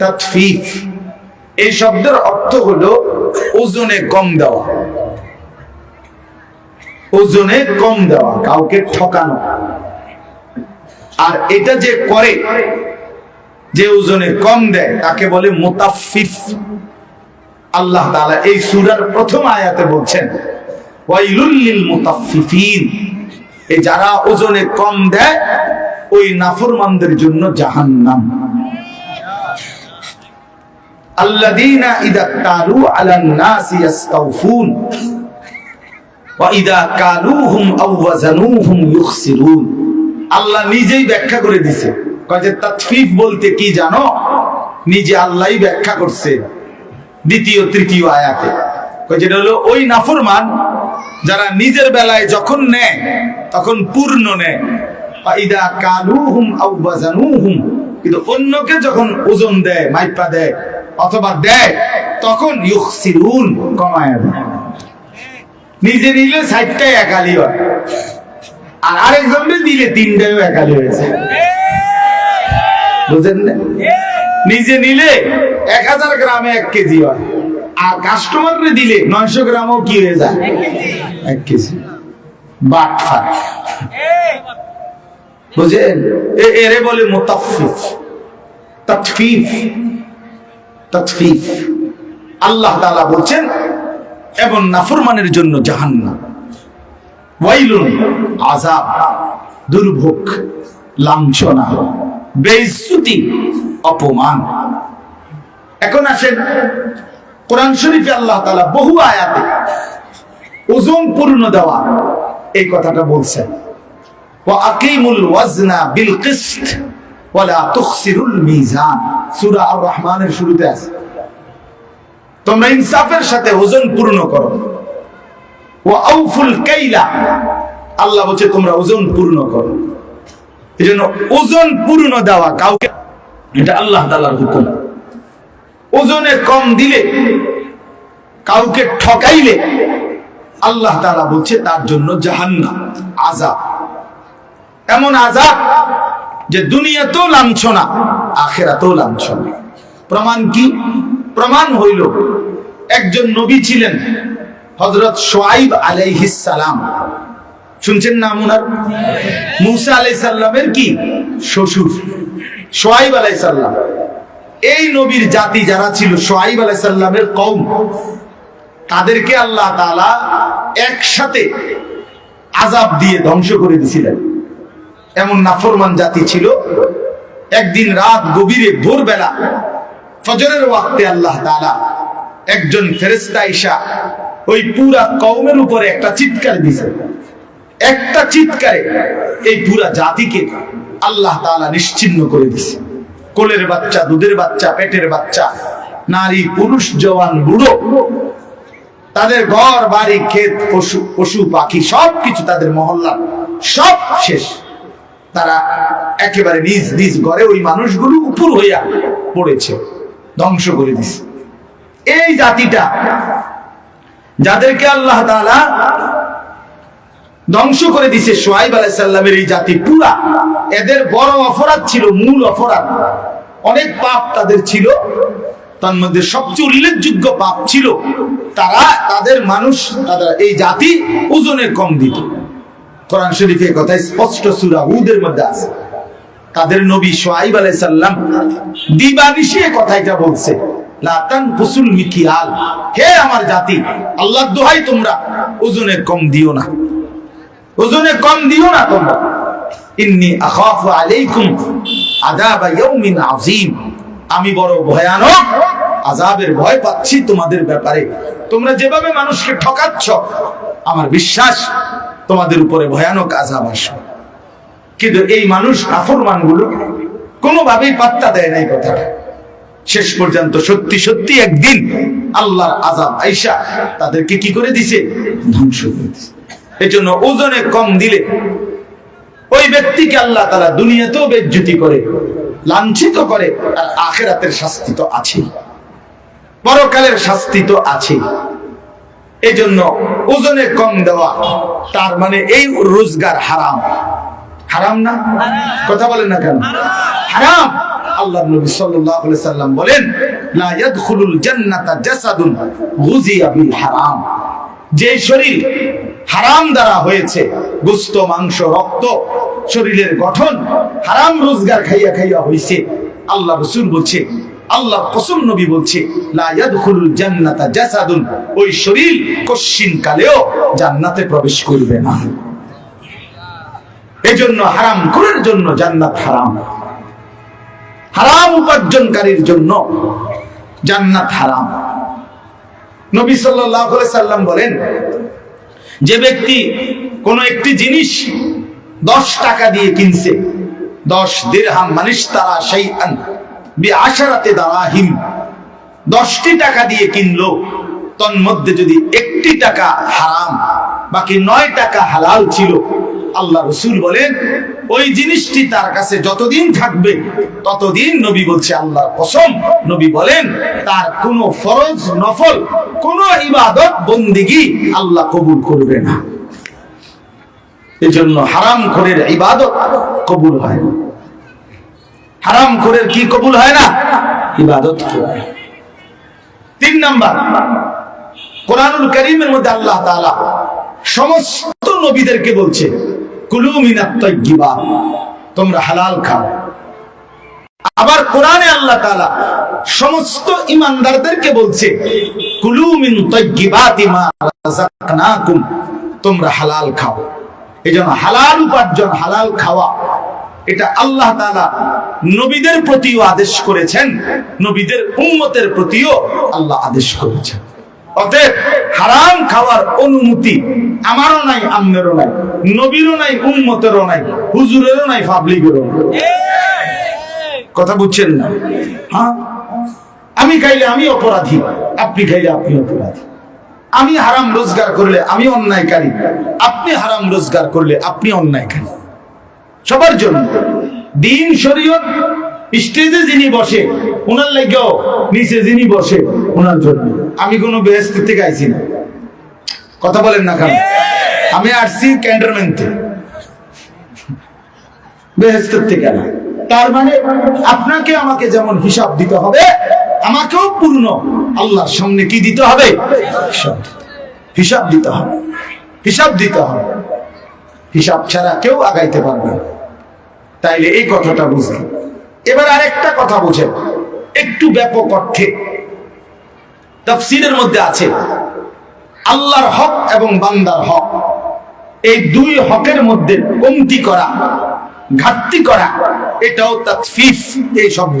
তাতফিফ এই শব্দের অর্থ হলো ওজনে কম দেওয়া। ওজনে কম দেওয়া, কাউকে ঠকানো। আর এটা যে করে, যে ওজনে কম দেয়, তাকে বলে মোতাফিফ আল্লাহ তাআলা এই সূরার প্রথম আয়াতে বলছেন, ওয়াইলুল লিল মুতাফফিফিন এই যারা ওজনে কম দেয়, ওই নাফরমানদের জন্য জাহান্নাম। আলান আল্লাহ নিজেই ব্যাখ্যা করে দিছে। বলতে কি জানো? নিজে ব্যাখ্যা করছে দ্বিতীয়, তৃতীয় আয়াতে। যেটা হলো ওই নাফরমান যারা নিজের বেলায় যখন নেয়, তখন পূর্ণ নেয়। কিন্তু অন্যকে যখন ওজন দেয়, মাইপা দেয় অথবা দেয় তখন ইউখসিরুন কমায় নিজে নিলে ষাটটাই একালি হয়। আর আরেকজনকে দিলে তিনটাও একালি হয়েছে। বুঝেন না? নিজে নিলে এক হাজার গ্রামে এক কেজি হয়। আর কাস্টমারে দিলে নয়শো গ্রামও কি হয়ে যায়? এক কেজি। বাট ফাট। বুঝেন? এ- এরে বলে মোতাফিফ তৎফিফ আল্লাহ তালা বলছেন, এবং নাফরমানের জন্য জাহান্নাম। ওয়াইলুন, আযাব, দুর্ভোগ, লাঞ্ছনা, বেইজ্জতি, অপমান। এখন আসেন, কোরআন শরীফে আল্লাহ তালা বহু আয়াতে ওজন পূর্ণ দেওয়া এই কথাটা বলছেন। ওয়া আকিমুল ওয়াজনা বিল রহমানের শুরুতে আছে। তোমরা ইনসাফের সাথে ওজন পূর্ণ করো। ও আউফুল আল্লাহ বলছে, তোমরা ওজন পূর্ণ করো। এই জন্য ওজন পূর্ণ দেওয়া কাউকে এটা আল্লাহ তাআলার হুকুম। ওজনে কম দিলে, কাউকে ঠকাইলে, আল্লাহ তাআলা বলছে, তার জন্য জাহান্নাম, আযাব। এমন আযাব যে দুনিয়াতেও লাঞ্ছনা, আখেরাতেও লাঞ্ছনা। প্রমাণ কি? প্রমাণ হইল, একজন নবী ছিলেন হজরত সোয়াইব সালাম। শুনছেন নাম ওনার মুসা আলাইহিস সালামের কি? শ্বশুর, সোয়াইব আলাইহিস সালাম। এই নবীর জাতি যারা ছিল, সোয়াইব আলাইহিস সালামের কওম, তাদেরকে আল্লাহ তাআলা একসাথে আজাব দিয়ে ধ্বংস করে দিয়েছিলেন এমন নাফরমান জাতি ছিল। একদিন রাত গভীরে ভোরবেলা ফজরের ওয়াক্তে আল্লাহ তাআলা একজন ফেরেশতা ঈশা ওই পুরা কওমের উপরে একটা চিৎকার দিছে একটা চিৎকারে এই পুরা জাতিকে আল্লাহ তাআলা নিশ্চিহ্ন করে দিছে কোলের বাচ্চা, দুধের বাচ্চা, পেটের বাচ্চা, নারী, পুরুষ, জওয়ান, বুড়ো, তাদের ঘর, বাড়ি, ক্ষেত, পশু পশু, পাখি, সবকিছু তাদের মহল্লা সব শেষ। তারা একেবারে নিজ নিজ ঘরে ওই মানুষগুলো উপর হইয়া পড়েছে, ধ্বংস করে দিছে। এই জাতিটা, যাদেরকে আল্লাহ তাআলা ধ্বংস করে দিছে সোহাইব আলাইসাল্লামের এই জাতি পুরা, এদের বড় অপরাধ ছিল, মূল অপরাধ। অনেক পাপ তাদের ছিল, তার মধ্যে সবচেয়ে উল্লেখযোগ্য পাপ ছিল, তারা, তাদের মানুষ তারা এই জাতি ওজনে কম দিত। কোরআন শরীফে কথা স্পষ্ট সূরা হুদের মধ্যে আছে। তাদের নবী সোহাইব আলাইসাল্লাম দিবানিশি এই কথাটা বলছে আমার জাতি তোমরা কম দিও না কম দিও না তোমরা, ইন্নি আমি বড় ভয়ানক আযাবের ভয় পাচ্ছি তোমাদের ব্যাপারে। তোমরা যেভাবে মানুষকে ঠকাচ্ছ, আমার বিশ্বাস তোমাদের উপরে ভয়ানক আজাব আসবে। কিন্তু এই মানুষ নাফরমানগুলো কোনোভাবেই পাত্তা দেয় না এই কথাটা। শেষ পর্যন্ত সত্যি সত্যি একদিন আল্লাহর আজাব আইসা তাদেরকে কি করে দিছে? ধ্বংস করে দিছে। এই জন্য ওজনে কম দিলে ওই ব্যক্তিকে আল্লাহ তারা দুনিয়াতেও বেজ্জুতি করে, লাঞ্ছিত করে, আর আখেরাতের শাস্তি তো আছেই। পরকালের শাস্তি তো আছেই। এই জন্য ওজনে কম দেওয়া, তার মানে এই রোজগার হারাম। হারাম না? কথা বলেন না কেন? হারাম। আল্লাহ নবী সাল্লাল্লাহু আলাইহি সাল্লাম বলেন, লা ইয়াদখুলুল জান্নাতা জাসাদুন গুজিয়া বিল হারাম। যে শরীর হারাম দ্বারা হয়েছে, গোস্ত, মাংস, রক্ত, শরীরের গঠন হারাম রোজগার খাইয়া খাইয়া হইছে। আল্লাহ রসুল বলছে আল্লাহ কসম নবী বলছে ওই শরীর কশ্চিন কালেও জান্নাতে প্রবেশ করবে না। এজন্য হারাম করার জন্য জান্নাত হারাম। হারাম উপার্জনকারীর জন্য জান্নাত হারাম। নবী সাল্লাল্লাহু সাল্লাম বলেন, যে ব্যক্তি কোন একটি জিনিস দশ টাকা দিয়ে কিনছে, দশ দিরহাম মানিস তারা সেই আশারাতে দারাহিম। দশটি টাকা দিয়ে কিনলো। তন্মধ্যে যদি একটি টাকা হারাম, বাকি নয় টাকা হালাল ছিল, আল্লাহ রসুল বলেন, ওই জিনিসটি তার কাছে যতদিন থাকবে, ততদিন নবী বলছে আল্লাহ কসম, নবী বলেন, তার কোনো ফরজ নফল, কোন ইবাদত বন্দিগি আল্লাহ কবুল করবে না। এজন্য হারাম করে ইবাদত কবুল হয় না। হারাম খোরের কি কবুল হয় না? ইবাদত তিন নাম্বার, কোরআনুল করিমের মধ্যে আল্লাহ তাআলা সমস্ত নবীদেরকে বলছে তোমরা হালাল খাও। আবার কোরআনে আল্লাহ তাআলা সমস্ত ইমানদারদেরকে বলছে তোমরা হালাল খাও। এজন্য হালাল উপার্জন, হালাল খাওয়া এটা আল্লাহ নবীদের প্রতিও আদেশ করেছেন, নবীদের উম্মতের প্রতিও আল্লাহ আদেশ করেছেন। অতএব হারাম খাওয়ার অনুমতি আমারও নাই আমনেরও নাই, নবীরও নাই, উম্মতেরও নাই, হুজুরেরও নাই, পাবলিকেরও কথা বুঝছেন না? হ্যাঁ? আমি খাইলে আমি অপরাধী, আপনি খাইলে আপনি অপরাধী। আমি হারাম রোজগার করলে আমি অন্যায়কারী, আপনি হারাম রোজগার করলে আপনি অন্যায়কারী। সবার জন্য। দিন, শরীয়ত, স্টেজে যিনি বসে, ওনার লাগেও নিচে যিনি বসে, ওনার জন্য। আমি কোনো বেহেস্ত থেকে আইছি না। কথা বলেন না কেন? আমি আসছি ক্যান্টনমেন্টে। থেকে তার মানে আপনাকে আমাকে যেমন হিসাব দিতে হবে, আমাকেও পূর্ণ আল্লাহর সামনে কি দিতে হবে। হিসাব দিতে হবে। হিসাব দিতে হবে। হিসাব ছাড়া কেউ আগাইতে পারবে না। তাইলে এই কথাটা বুঝলেন এবার আরেকটা কথা বুঝেন। একটু ব্যাপক অর্থে তাফসীরের মধ্যে আছে, আল্লাহর হক এবং বান্দার হক। এই দুই হকের মধ্যে কমতি করা, ঘাটতি করা, এটাও তাকফিফ এই শব্দ।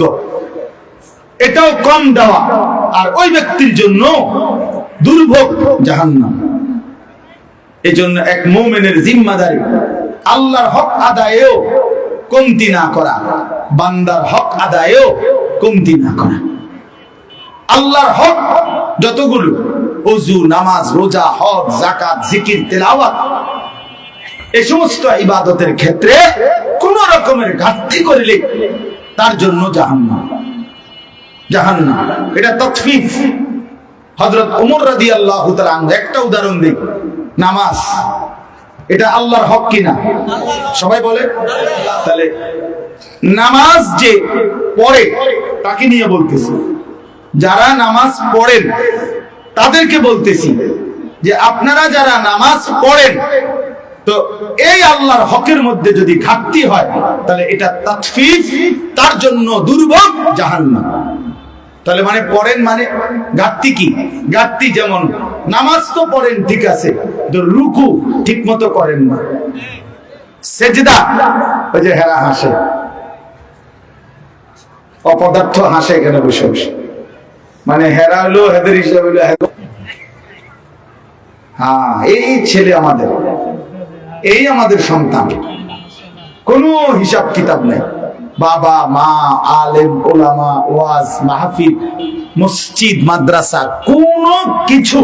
এটাও কম দেওয়া, আর ওই ব্যক্তির জন্য দুর্ভোগ জাহান্নাম। এই জন্য এক মোমেনের জিম্মাদারি, আল্লাহর হক আদায়েও কমতি না করা, বান্দার হক আদায়েও কমতি না করা। আল্লাহর হক যতগুলো অজু নামাজ, রোজা, হজ জাকাত জিকির, তেলাওয়াত এই সমস্ত ইবাদতের ক্ষেত্রে কোন রকমের ঘাটতি করিলে তার জন্য জাহান্নাম। জাহান্নাম, এটা তৎফিফ হযরত ওমর রাদিয়াল্লাহু তাআলা আনহু, একটা উদাহরণ দিই। নামাজ। এটা আল্লাহর হক কিনা? সবাই বলে? তাহলে নামাজ যে পড়ে, তাকে নিয়ে বলতেছি। যারা নামাজ পড়েন, তাদেরকে বলতেছি যে আপনারা যারা নামাজ পড়েন, তো এই আল্লাহর হকের মধ্যে যদি ঘাটতি হয়, তাহলে এটা তাৎফিফ তার জন্য দুর্ভোগ জাহান্নাম। তাহলে মানে পড়েন মানে ঘাটতি কি? ঘাটতি যেমন, নামাজ তো পড়েন, ঠিক আছে রুকু ঠিক মতো করেন না। সেজদা, ওই যে হেরা হাসে। অপদার্থ হাসে এখানে বসে বসে। মানে হেরা হলো, হেদের হিসাবে হলো হ্যাঁ এই ছেলে আমাদের। এই আমাদের সন্তান। কোনো হিসাব কিতাব নেই। বাবা, মা, আলেম, ওলামা, ওয়াজ, মাহফিল, মসজিদ, মাদ্রাসা, কোনো কিছু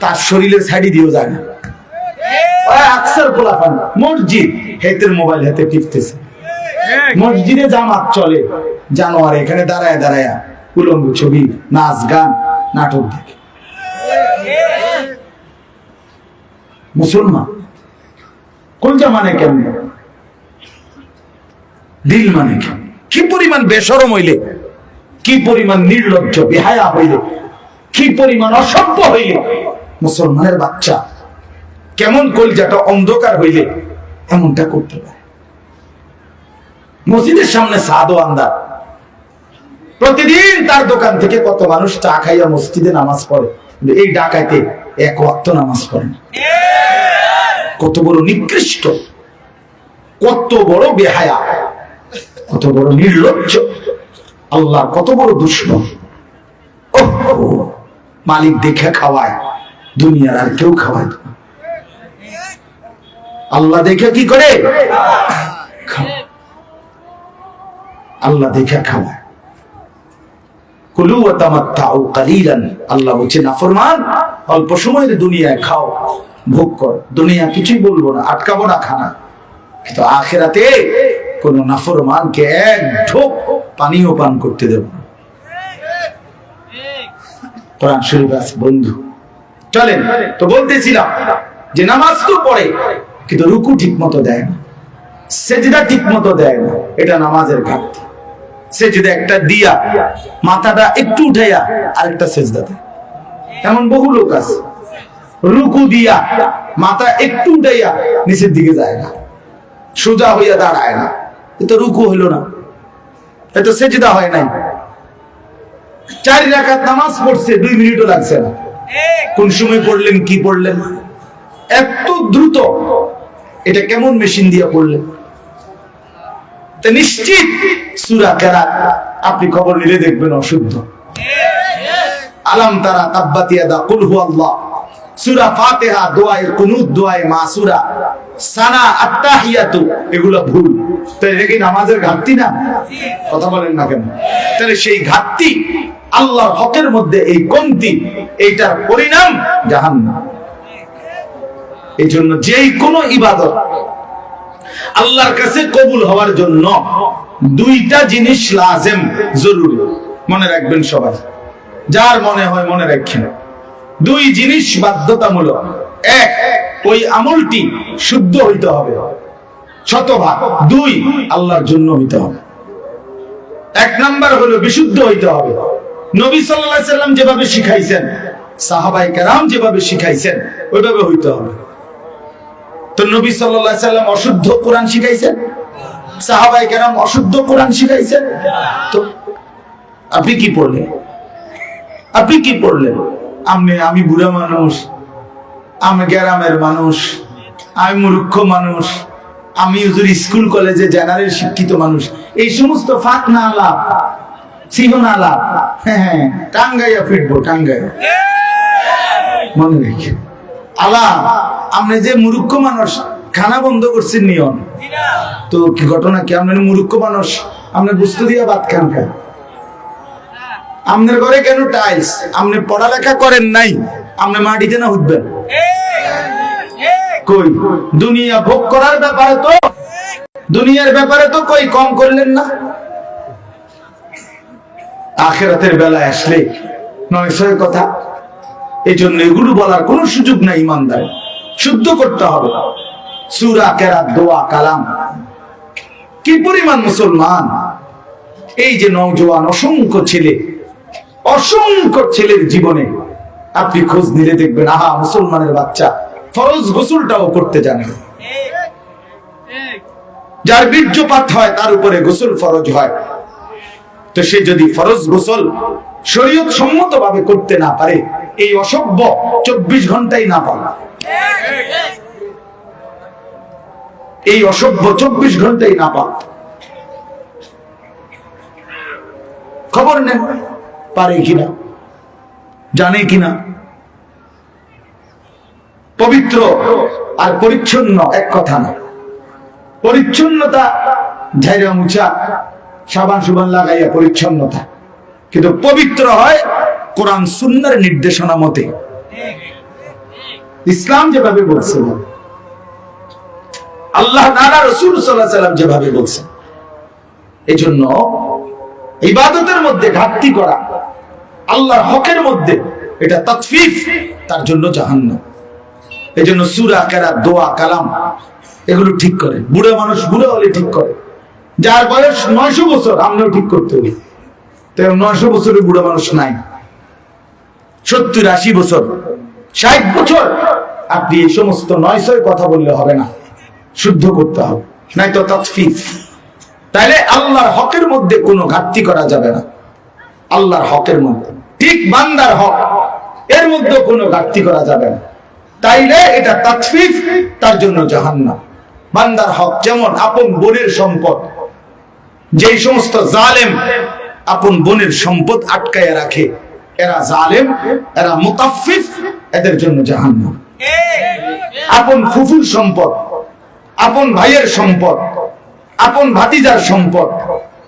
তার শরীরে ছাড়ি দিয়েও যায় না। জানোয়ার এখানে দাঁড়ায় ছবি, নাচ, গান, নাটক দেখে। মুসলমান কোন জামানে কেমন? দিল মানে কেমন কি পরিমাণ বেসরম হইলে? কি পরিমাণ নির্লজ্জ, বেহায়া হইলে? কি পরিমাণ অসভ্য হইলে? মুসলমানের বাচ্চা কেমন কলজাটা অন্ধকার হইলে এমনটা করতে পারে। মসজিদের সামনে সাদো আন্দার প্রতিদিন তার দোকান থেকে কত মানুষ চা খাইয়া মসজিদে নামাজ পড়ে। এই ডাকাইতে এক ওয়াক্ত নামাজ পড়ে না। কত বড় নিকৃষ্ট, কত বড় বেহায়া। কত বড় নির্লজ্জ। আল্লাহ কত বড় দুশ্মন। মালিক দেখে খাওয়ায়, দুনিয়ার আর কেউ খাওয়ায়। আল্লাহ দেখে কি করে? আল্লাহ দেখে খাওয়ায়। আল্লাহ বলছে, নাফরমান, অল্প সময়ের দুনিয়ায় খাও, ভোগ কর। দুনিয়া কিছুই বলব না, আটকাবো না খানা। কিন্তু আখেরাতে কোন নাফরমানকে এক ঢোক পানিও পান করতে দেব কোরআন শরীফ আছে, বন্ধু। চলেন, তো বলতেছিলাম যে নামাজ তো পড়ে, কিন্তু রুকু ঠিক মতো দেয় না, সেজদা ঠিক মতো দেয় না, এটা নামাজের ঘাটতি। সেজদা একটা দিয়া, মাথাটা একটু উঠাইয়া আরেকটা সেজদা দেয়। এমন বহু লোক আছে, রুকু দিয়া, মাথা একটু উঠাইয়া নিচের দিকে যায় না, সোজা হইয়া দাঁড়ায় না। এ রুকু হইল না। এ তো সেজদা হয় নাই। চার রাকাত নামাজ পড়ছে দুই মিনিটও লাগছে না। কোন সময় পড়লেন কি পড়লেন? এত দ্রুত। এটা কেমন মেশিন দিয়ে পড়লেন? তা নিশ্চিত সুরা কেরাত আপনি খবর নিলে দেখবেন অশুদ্ধ। আলাম তারা তাব্বাতিয়া দা কুল আল্লাহ সূরা ফাতিহা, দোয়ায়ে কুনুত, দোয়ায়ে মাসুরা সানা আত্তাহিয়াতু, এগুলো ভুল। তো এটা কি নামাজের ঘাটতি না? কথা বলেন না কেন? তাহলে সেই ঘাটতি আল্লাহর হকের মধ্যে এই কমতি, এইটার পরিণাম জাহান্নাম। এই জন্য যেই কোনো ইবাদত আল্লাহর কাছে কবুল হওয়ার জন্য দুইটা জিনিস লাজেম, জরুরি। মনে রাখবেন সবাই। যার মনে হয় মনে রাখেন। দুই জিনিস বাধ্যতামূলক। এক, ওই আমলটি শুদ্ধ হইতে হবে। শতভাগ। দুই, আল্লাহর জন্য হইতে হবে। এক নাম্বার হলো বিশুদ্ধ হইতে হবে। নবী আলাইহি সাল্লাম যেভাবে শিখাইছেন, সাহাবায়ে কেরাম যেভাবে শিখাইছেন, ওইভাবে হইতে হবে। তো নবী আলাইহি সাল্লাম অশুদ্ধ কোরআন শিখাইছেন? সাহাবায়ে কেরাম অশুদ্ধ কোরআন শিখাইছেন? তো আপনি কি পড়লেন? আপনি কি পড়লেন? আমি আমি বুড়া মানুষ, আমি গ্রামের মানুষ, আমি মূর্খ মানুষ, আমি হুজুর স্কুল, কলেজে জেনারেল শিক্ষিত মানুষ। এই সমস্ত ফাঁক না আলাপ সিহন আলাপ হ্যাঁ হ্যাঁ টাঙ্গাইয়া ফিরবো, টাঙ্গাইয়া। মনে রেখে। আলা আপনি যে মূর্খ মানুষ, খানা বন্ধ করছেন নিয়ম। তো ঘটনা কি? আপনার মূর্খ মানুষ আপনি বুঝতে দিয়া ভাত খান খায় আপনার ঘরে কেন টাইলস আপনি পড়ালেখা করেন নাই আপনি মাটিতে না উঠবেন কই? দুনিয়া ভোগ করার ব্যাপারে তো, দুনিয়ার ব্যাপারে তো কই কম করলেন না? আখেরাতের বেলায় আসলে নয় কথা। এই জন্য এগুলো বলার কোনো সুযোগ নাই ইমানদার। শুদ্ধ করতে হবে। সুরা, কেরাত, দোয়া, কালাম। কি পরিমাণ মুসলমান? এই যে নওজোয়ান, অসংখ্য ছেলে অসংখ্য ছেলের জীবনে আপনি খোঁজ নিলে দেখবেন, আহা, মুসলমানের বাচ্চা। ফরজ গোসলটাও করতে জানে। যার বীর্যপাত হয়, তার উপরে গোসল ফরজ হয়। তো সে যদি ফরজ গোসল শরীয়ত সম্মত ভাবে করতে না পারে, এই অসভ্য চব্বিশ ঘন্টাই না পারে এই অসভ্য চব্বিশ ঘন্টাই না পাক খবর নেন। পারে কিনা? জানে কিনা? পবিত্র আর পরিচ্ছন্ন এক কথা না। পরিচ্ছন্নতা ঝাইরা মুছা, সাবান সুবান লাগাইয়া পরিচ্ছন্নতা। কিন্তু পবিত্র হয় কোরআন সুন্নার নির্দেশনা মতে। ইসলাম যেভাবে বলছে, আল্লাহ নানা রসুল সাল্লাহ সাল্লাম যেভাবে বলছেন এই জন্য ইবাদতের মধ্যে ঘাটতি করা আল্লাহর হকের মধ্যে এটা তৎফিফ তার জন্য জাহান্ন এই জন্য সুরা কেরা দোয়া, কালাম, এগুলো ঠিক করে। বুড়ো মানুষ বুড়ো হলে ঠিক করে। যার বয়স নয়শো বছর, আমরাও ঠিক করতে হবে। তো নয়শো বছরের বুড়ো মানুষ নাই। সত্তর আশি বছর, ষাট বছর, আপনি এই সমস্ত নয়শয় কথা বললে হবে না। শুদ্ধ করতে হবে। নাই তো তৎফিফ তাইলে আল্লাহর হকের মধ্যে কোনো ঘাটতি করা যাবে না। আল্লাহর হকের মধ্যে। ঠিক বান্দার হক। এর মধ্যে কোনো ঘাটতি করা যাবে না। তাইলে এটা তাৎফিফ তার জন্য জাহান্নাম। বান্দার হক যেমন আপন বোনের সম্পদ। যেই সমস্ত জালেম আপন বোনের সম্পদ আটকায় রাখে, এরা জালেম, এরা মুতাফিফ, এদের জন্য জাহান্নাম। আপন ফুফুর সম্পদ, আপন ভাইয়ের সম্পদ, আপন ভাতিজার সম্পদ,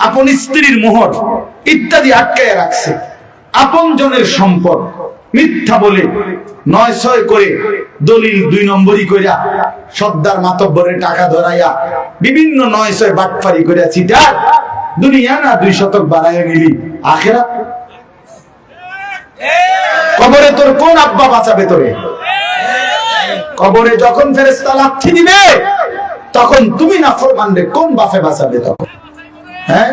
আপন স্ত্রীর মোহর ইত্যাদি আটকায় রাখছে। আপন জনের সম্পদ। মিথ্যা বলে নয় ছয় করে দলিল দুই নম্বরই কইরা সর্দার মাতব্বরে টাকা ধরাইয়া বিভিন্ন নয় ছয় বাটফারি করিয়া চিটার, দুনিয়া না দুই শতক বাড়াইয়া নিলি, আখেরা? কবরে তোর কোন আব্বা বাঁচাবে তোরে? কবরে যখন ফেরেস্তা লাথি দিবে, তখন তুমি না ফরমানরে কোন বাফে বাঁচাবে তখন? হ্যাঁ?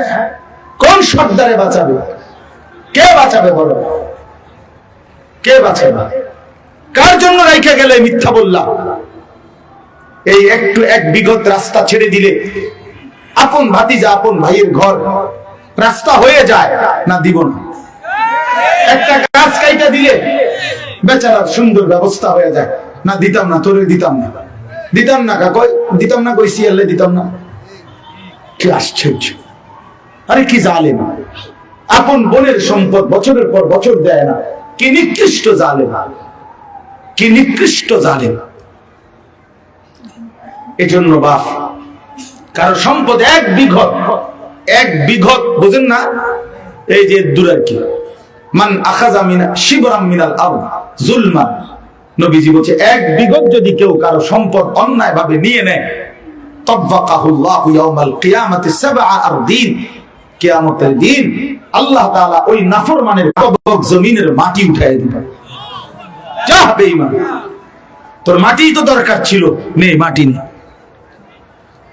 কোন সর্দারে বাঁচাবে? কে বাঁচাবে বলো? কে বাঁচাবে? কার জন্য রাইখে গেলে মিথ্যা বললাম এই একটু এক বিগত রাস্তা ছেড়ে দিলে আপন ভাতিজা, আপন ভাইয়ের ঘর রাস্তা হয়ে যায় না দিব না? একটা গাছ কাইটা দিলে বেচারার সুন্দর ব্যবস্থা হয়ে যায়। না দিতাম না, তোরে দিতাম না। দিতাম না কা দিতাম না কই সিয়ালে দিতাম না। কি আশ্চর্য। আরে কি জালেম। আপন বোনের সম্পদ বছরের পর বছর দেয় না। কি নিকৃষ্ট জালেম কি নিকৃষ্ট জালেম এজন্য বাপ, কারও সম্পদ এক বিঘত এক বিঘত, বুঝেন না? এই যে দূর আর কি। মান আখাজা মিনা, শিবরাম মিনাল আউ জুলমান। নবীজি বলছে, এক বিঘত যদি কেউ কারও সম্পদ অন্যায় ভাবে নিয়ে নেয়, তব্বাকাহুল্লাহু ইয়াউমাল কিয়ামাতি সাবআ আরদিন কিয়ামতের দিন আল্লাহ তাআলা ওই নাফরমানের কবক জমিনের মাটি উঠায় দিবেন। যা তোর মাটি তো দরকার ছিল। নে, মাটি নে।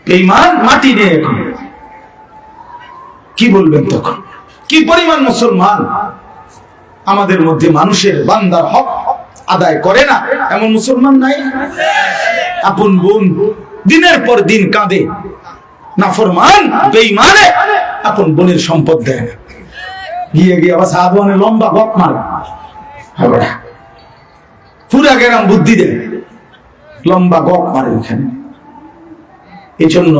বেঈমান, মাটি নে এখন। কি বলবেন তখন? কি পরিমাণ মুসলমান? আমাদের মধ্যে মানুষের বান্দার হক আদায় করে না। এমন মুসলমান নাই? আপন বোন দিনের পর দিন কাঁদে। নাফরমান, বেঈমানে। আপন বোনের সম্পদ দেয় না। গিয়ে গিয়ে আবার সাহাবানের লম্বা গপ মারে। পুরা গেরাম বুদ্ধি দেয়। লম্বা গপ মারে ওখানে। এই জন্য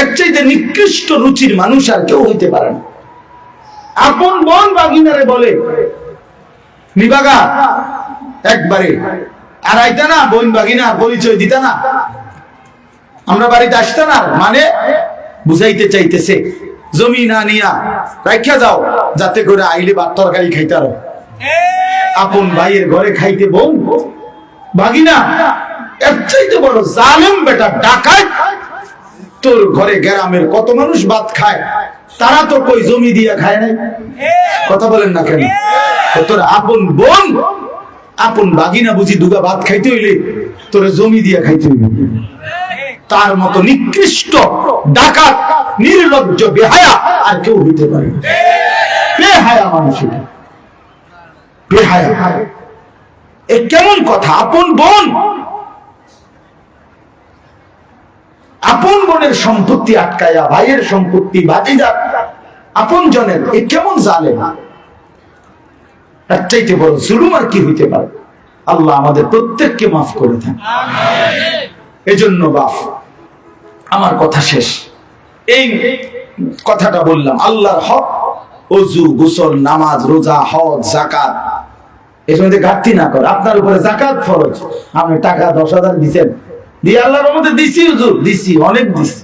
এর চাইতে নিকৃষ্ট রুচির মানুষ আর কেউ হইতে পারে না। আপন বোন বাগিনারে বলে, নিবাগা, একবারে আর আইতা না, বোন বাগিনা পরিচয় দিতা না। আমরা বাড়িতে আসতে না মানে বুঝাইতে চাইতেছে জমি না নিয়া রাখা যাও, যাতে করে আইলে বা তরকারি খাইতে আরও আপন ভাইয়ের ঘরে খাইতে বোন বাগিনা এর চাইতে বড় জালেম বেটা ডাকাত। তোর ঘরে গ্রামের কত মানুষ ভাত খায়, তারা তো কই জমি দিয়া খায় নাই? কথা বলেন না কেন? তোর আপন বোন, আপন বাগিনা বুঝি দুগা ভাত খাইতে হইলে তোরে জমি দিয়া খাইতে হইলে তার মতো নিকৃষ্ট, ডাকাত, নির্লজ্জ, বেহায়া আর কেউ হইতে পারে বেহায়া মানুষ বেহায়া। এ কেমন কথা? আপন বোন। আপন বোনের সম্পত্তি আটকায়া, ভাইয়ের সম্পত্তি ভাতিজার আপন জনের, এ কেমন জালে তার চাইতে বড় জুলুম আর কি হইতে পারে? আল্লাহ আমাদের প্রত্যেককে মাফ করে দেন। এজন্য বাপ আমার কথা শেষ। এই কথাটা বললাম আল্লাহর হক অজু গোসল নামাজ রোজা হজ জাকাত এর মধ্যে ঘাটতি না করে। আপনার উপরে জাকাত ফরজ। আপনি টাকা দশ হাজার দিচ্ছেন দিয়ে আল্লাহর মধ্যে দিছি হুজুর দিছি অনেক দিছি।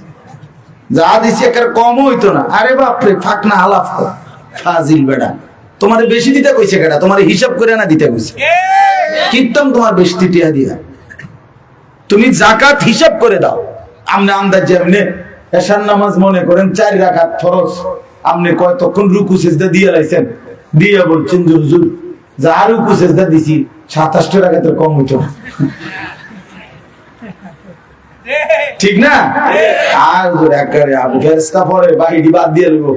যা দিছি একের কম হইতো না। আরে বাপরে ফাঁক না আলাপ ফাজিল বেড়া। তোমার বেশি দিতে কইছে কেডা? তোমার হিসাব করে না দিতে কইছে। কীর্তন তোমার বেশি টিয়া দিয়া। তুমি জাকাত হিসাব করে দাও। আমনে আন্দাজ এমনি এশার নামাজ মনে করেন, চার রাখাত ফরজ। আপনি কয়তক্ষণ রুকু সেজদা দিয়ে লাইছেন? দিয়ে বলছেন যে যা রুকু সেজদা দিছি, সাতাশটা রাখাতে কম হইতো। ঠিক না? আর ফেরেস্তা পরে বাহিরি বাদ দিয়ে দেবো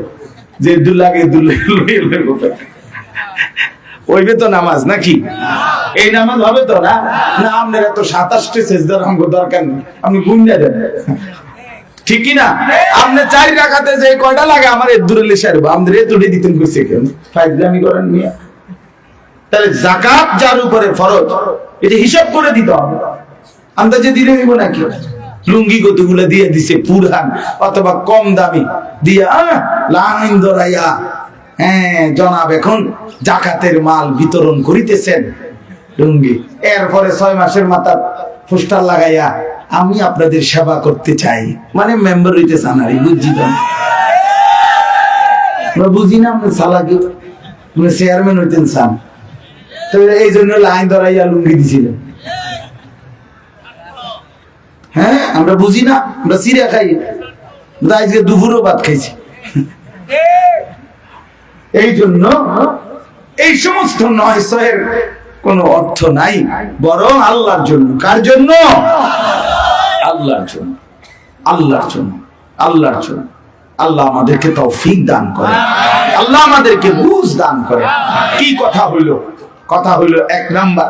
যে দুল্লাকে দুল্লে লইয়ে লইব। ওইবে তো নামাজ নাকি? এই নামাজ হবে তো না? আপনার এত সাতাশটি সেজদার অঙ্গ দরকার নেই। আপনি গুঞ্জা দেন। ঠিকই না? আপনি চারি রাখাতে যে কয়টা লাগে, আমার এর দূরে লিসে আসব আমাদের দিতেন কেন করেন মিয়া। তাহলে জাকাত যার উপরে ফরজ এটা হিসাব করে দিতে হবে। আন্দাজে দিলে দিব নাকি? লুঙ্গি কতগুলো দিয়ে দিছে পুরান অথবা কম দামি। দিয়া লাইন ধরাইয়া হ্যাঁ জনাব, এখন জাকাতের মাল বিতরণ করিতেছেন। লুঙ্গি। এরপরে ছয় মাসের মাথা পোস্টার লাগাইয়া আমি আপনাদের সেবা করতে চাই। মানে মেম্বার হইতে চান আর বুঝছি তো? বুঝি না আপনি সালাকি আপনি চেয়ারম্যান হইতেন চান। তো এই জন্য লাইন ধরাইয়া লুঙ্গি দিছিলেন। হ্যাঁ আমরা বুঝি না, আমরা সিরিয়া খাই আজকে দুপুরও ভাত খাইছি। এই জন্য এই সমস্ত নয় সহের কোন অর্থ নাই, বরং আল্লাহর জন্য। কার জন্য? আল্লাহর জন্য। আল্লাহর জন্য। আল্লাহর জন্য। আল্লাহ আমাদেরকে তৌফিক দান করে। আল্লাহ আমাদেরকে বুঝ দান করে। কি কথা হইল? কথা হইল এক নাম্বার,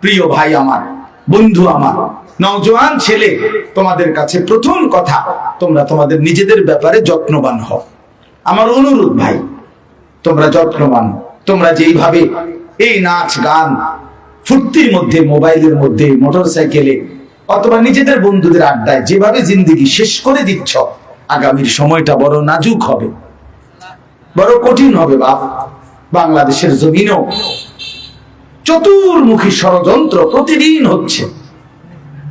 প্রিয় ভাই আমার, বন্ধু আমার, নওজোয়ান ছেলে, তোমাদের কাছে প্রথম কথা, তোমরা তোমাদের নিজেদের ব্যাপারে যত্নবান হও। আমার অনুরোধ ভাই তোমরা যত্নবান, তোমরা যেইভাবে এই নাচ, গান, ফুর্তির মধ্যে, মোবাইলের মধ্যে মোটর সাইকেলে অথবা নিজেদের বন্ধুদের আড্ডায় যেভাবে জিন্দিগি শেষ করে দিচ্ছ, আগামীর সময়টা বড় নাজুক হবে। বড় কঠিন হবে বাপ। বাংলাদেশের জমিনও চতুর্মুখী ষড়যন্ত্র প্রতিদিন হচ্ছে।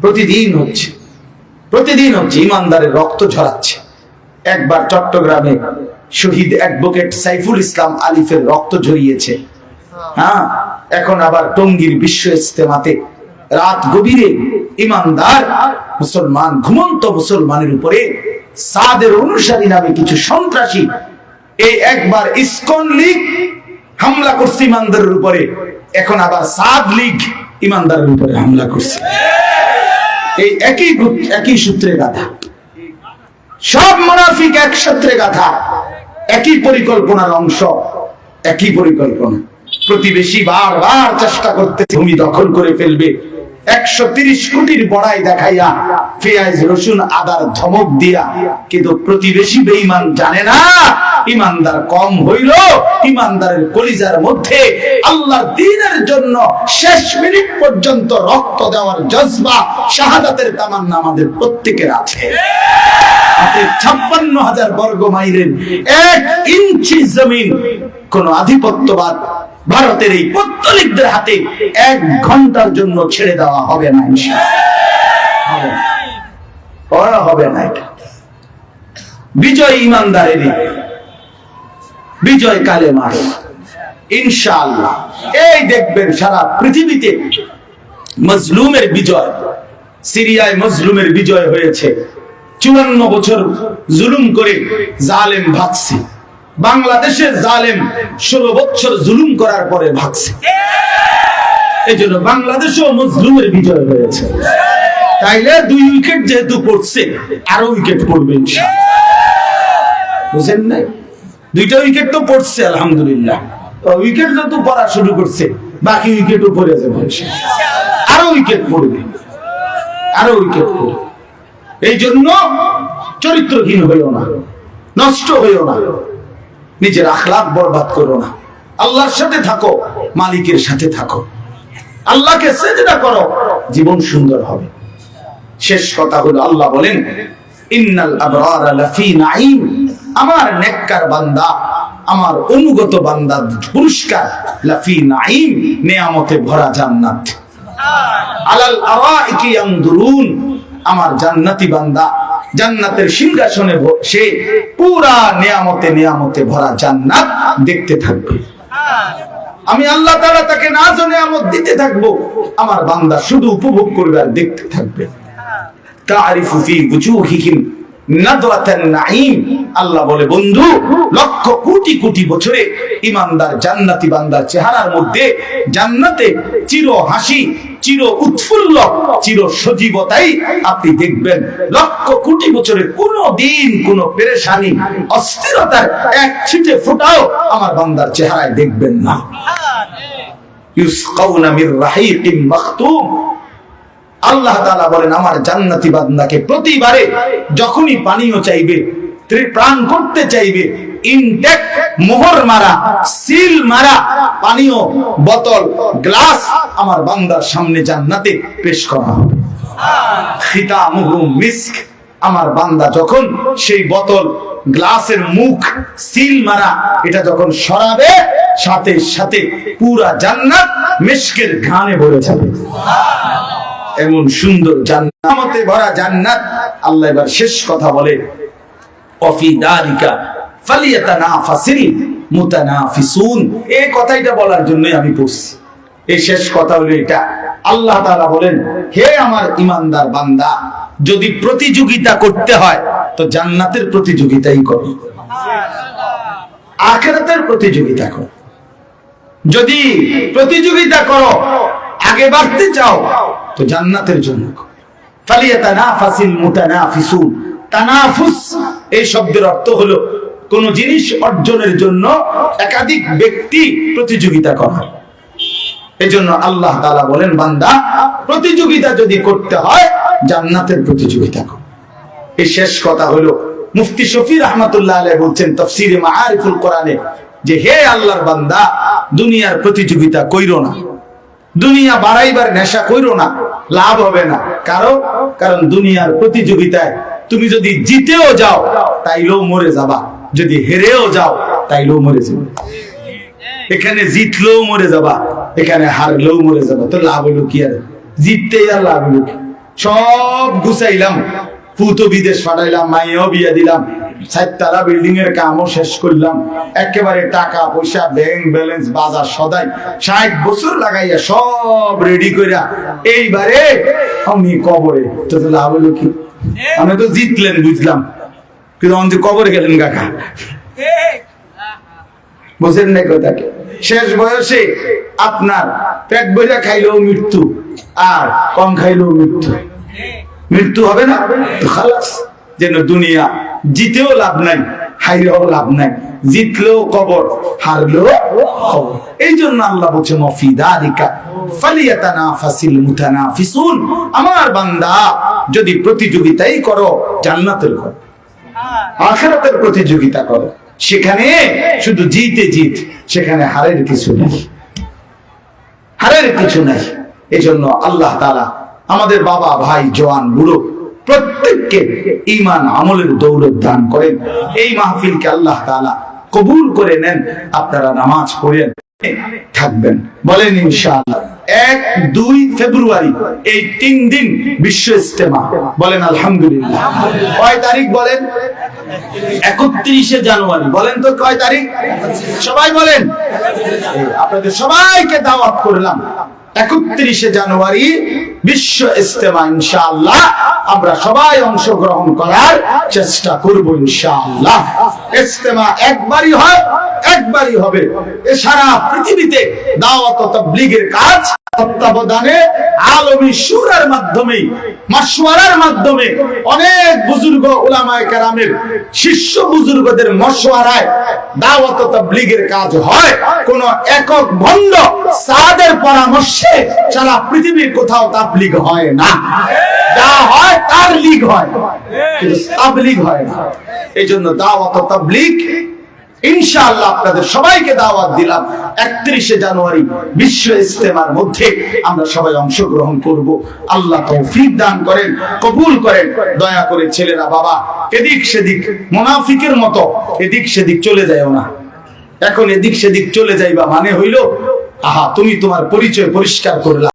প্রতিদিন হচ্ছে। প্রতিদিন হচ্ছে, ইমানদারের রক্ত ঝরাচ্ছে। একবার চট্টগ্রামে শহীদ অ্যাডভোকেট সাইফুল ইসলাম আলিফের রক্ত ঝরিয়েছে। হ্যাঁ এখন আবার টঙ্গীর বিশ্ব ইস্তেমাতে রাত গভীরে ইমানদার মুসলমান, ঘুমন্ত মুসলমানের উপরে সাদের অনুসারী নামে কিছু সন্ত্রাসী এই একবার ইসকন লীগ হামলা করছে ইমানদারের উপরে। এখন আবার সাদ লীগ ইমানদারের উপরে হামলা করছে। এই একই একই সূত্রে গাথা সব মুনাফিক এক সূত্রে গাথা একই পরিকল্পনার অংশ, একই পরিকল্পনা। প্রতিবেশী বারবার চেষ্টা করতে ভূমি দখল করে ফেলবে। একশো তিরিশ কোটির বড়াই দেখাইয়া পেঁয়াজ, রসুন, আদার ধমক দিয়া। কিন্তু প্রতিবেশী বেঈমান জানে না, ইমানদার কম হইল, ইমানদারের কলিজার মধ্যে আল্লাহ দিনের জন্য শেষ মিনিট পর্যন্ত রক্ত দেওয়ার জজবা, শাহাদাতের তামান্না আমাদের প্রত্যেকের আছে। ছাপ্পান্ন হাজার বর্গ মাইলের এক ইঞ্চি জমিন কোন আধিপত্যবাদ ভারতের এই পত্তলিকদের হাতে এক ঘণ্টার জন্য ছেড়ে দেওয়া হবে না হবে। না এটা। বিজয় ইমানদারেরই বিজয় কালে মার। ইনশাআল্লাহ। এই দেখবেন সারা পৃথিবীতে মজলুমের বিজয়, সিরিয়ায় মজলুমের বিজয় হয়েছে। চুয়ান্ন বছর জুলুম করে জালেম ভাগছে। বাংলাদেশের জালেম ষোলো বছর জুলুম করার পরে ভাগছে। এই জন্য বাংলাদেশেও মজলুমের বিজয় হয়েছে। তাইলে দুই উইকেট যেহেতু পড়ছে, আরও উইকেট পড়বে বুঝেন নাই? দুইটা উইকেট তো পড়ছে, আলহামদুলিল্লাহ। উইকেট যত পড়া শুরু করছে, বাকি উইকেটও পড়ে যাবে আরও উইকেট পড়বে, আরও উইকেট পড়বে। এই জন্য চরিত্রহীন হইও না, নষ্ট হইও না, নিজের আখলাক বরবাদ করো না। আল্লাহর সাথে থাকো, মালিকের সাথে থাকো। আল্লাহকে সেজদা করো, জীবন সুন্দর হবে। শেষ কথা হলো আল্লাহ বলেন, ইন্নাল আবরারা লাফি নাঈম। আমার নেককার বান্দা, আমার অনুগত বান্দা পুরস্কার, লাফি নাঈম, নিয়ামতে ভরা জান্নাত। আলাল আরাইকি ইয়ানদুরুন আমার জান্নাতি বান্দা, জান্নাতের সিংহাসনে সে পুরা নিয়ামতে নিয়ামতে ভরা জান্নাত দেখতে থাকবে। আমি আল্লাহ তাআলা তাকে নাজ ও নিয়ামত দিতে থাকব, আমার বান্দা শুধু উপভোগ করবে আর দেখতে থাকবে। তারিফু ফি বুজুহিহিম আল্লাহ বলে, বন্ধু, লক্ষ কোটি কোটি বছরে ইমানদার জান্নাতি বান্দার চেহারার মধ্যে জান্নাতে চির হাসি চির উৎফুল্ল, চির সজীবতাই আপনি দেখবেন লক্ষ কোটি বছরের কোন দিন কোন পেরেশানি, অস্থিরতার এক ছিটে ফোটাও আমার বান্দার চেহারায় দেখবেন না। আল্লাহ বলেন, আমার জান্নাতি বান্দাকে প্রতিবারে যখনই পানীয় চাইবে প্রাণ করতে চাইবে ইনটেক, মোহর মারা, সিল মারা, পানীয় বোতল, গ্লাস আমার বান্দার সামনে জান্নাতে পেশ করা। হবে মিস্ক, আমার বান্দা যখন সেই বোতল, গ্লাসের মুখ সিল মারা, এটা যখন সরাবে, সাথে সাথে পুরা জান্নাত মিস্কের ঘানে ভরে যাবে। এমন সুন্দর জান্নাতে ভরা জান্নাত, আল্লাহ এবার শেষ কথা বলে, অফি দারিকা ফালিয়াতানাফাসিল মুতানাফিসুন। এই বলার জন্যই আমি এই শেষ কথা হলো এটা। আল্লাহ তাআলা বলেন, হে আমার বান্দা, যদি প্রতিযোগিতা করতে হয়, তো জান্নাতের প্রতিযোগিতাই প্রতিযোগিতা যদি প্রতিযোগিতা করো, আগে বাড়তে চাও, তো জান্নাতের জন্য। ফালিয়াতানাফাসিল মুতানাফিসুন। তানাফুস, এই শব্দের অর্থ হলো কোন জিনিস অর্জনের জন্য একাধিক ব্যক্তি প্রতিযোগিতা করা। এই জন্য আল্লাহ তাআলা বলেন, বান্দা, প্রতিযোগিতা যদি করতে হয়, জান্নাতের প্রতিযোগিতা কর। এই শেষ কথা হলো, মুফতি শফি রহমাতুল্লাহ আলাইহি বলছেন, তাফসীরে মাআরিফুল কোরআনে, যে হে আল্লাহর বান্দা, দুনিয়ার প্রতিযোগিতা কইরো না। দুনিয়া বাড়াইবার নেশা কইরো না, লাভ হবে না। কারণ কারণ দুনিয়ার প্রতিযোগিতায় তুমি যদি জিতেও যাও, তাইলেও মরে যাবা। যদি হেরেও যাও, তাইলেও মরে যাবে। এখানে জিতলেও মরে যাবা, এখানে হারলেও মরে যাবা। তো লাভ হলো কি আর? জিততেই আর লাভ হলো সব গুছাইলাম ফুতো বিদেশ পাঠাইলাম মাইয়াও বিয়া দিলাম বিল্ডিং এর কামও শেষ করলাম। একেবারে টাকা, পয়সা ব্যাংক ব্যালেন্স বাজার সদাই, ষাট বছর লাগাইয়া সব রেডি কইরা এইবারে আমি কবরে। তো লাভ হলো কি? আমি তো জিতলেন, বুঝলাম। আমি যে কবরে গেলেন কাকা? বুঝেন না কথাকে। শেষ বয়সে আপনার পেট বইরা খাইলেও মৃত্যু আর কম খাইলেও মৃত্যু। মৃত্যু হবে না? যেন দুনিয়া জিতেও লাভ নাই হাইলেও লাভ নাই, জিতলেও কবর, হারলেও কবর। এই জন্য আল্লাহ বলছে মফি দারিকা ফালিয়াতানাফাসিল মুতানাফিসুন। আমার বান্দা, যদি প্রতিযোগিতাই করো, জান্নাতের করো আখেরাতের প্রতিযোগিতা করো। সেখানে শুধু জিতে জিত, সেখানে হারের কিছু নেই। হারের কিছু নেই। এই জন্য আল্লাহ তালা আমাদের বাবা, ভাই, জওয়ান, বুড়ো প্রত্যেককে ইমান আমলের দৌলত দান করেন। এই মাহফিলকে আল্লাহ তালা কবুল করে নেন। আপনারা নামাজ পড়েন থাকবেন। বলেন ইনশাআল্লাহ। এক দুই ফেব্রুয়ারি এই তিন দিন বিশ্ব ইস্তেমা বলেন আলহামদুলিল্লাহ। কয় তারিখ বলেন? একত্রিশে জানুয়ারি। বলেন তো কয় তারিখ? সবাই বলেন। আপনাদের সবাইকে দাওয়াত করলাম। একত্রিশে জানুয়ারি বিশ্ব ইস্তেমা ইনশাআল্লাহ। আমরা সবাই অংশগ্রহণ করার চেষ্টা করব, ইনশাআল্লাহ। ইস্তেমা একবারই হয়, একবারই হবে। এ সারা পৃথিবীতে দাওয়াত কাজ তত্ত্বাবধানে আলমী সুরের মাধ্যমে, মাসওয়ারার মাধ্যমে অনেক বুজুর্গ ওলামায়ে কেরামের শিষ্য বুজুর্গদের মশওয়ারায় দাওয়াত তাবলীগের কাজ হয়। কোন একক ভণ্ড সাদের পরামর্শে সারা পৃথিবীর কোথাও তাবলীগ হয় না। যা হয় তার লিগ হয়, কিন্তু তাবলীগ হয় না। এই জন্য দাওয়াত তাবলীগ ইনশাআল্লাহ আপনাদের সবাইকে দাওয়াত দিলাম। একত্রিশে জানুয়ারি বিশ্ব ইস্তেমার মধ্যে আমরা সবাই অংশগ্রহণ করব। আল্লাহ তৌফিক দান করেন, কবুল করেন। দয়া করে ছেলেরা, বাবা, এদিক সেদিক, মুনাফিকের মতো এদিক সেদিক চলে যায়ও না। এখন এদিক সেদিক চলে যাইবা মানে হইল, আহা, তুমি তোমার পরিচয় পরিষ্কার করলা।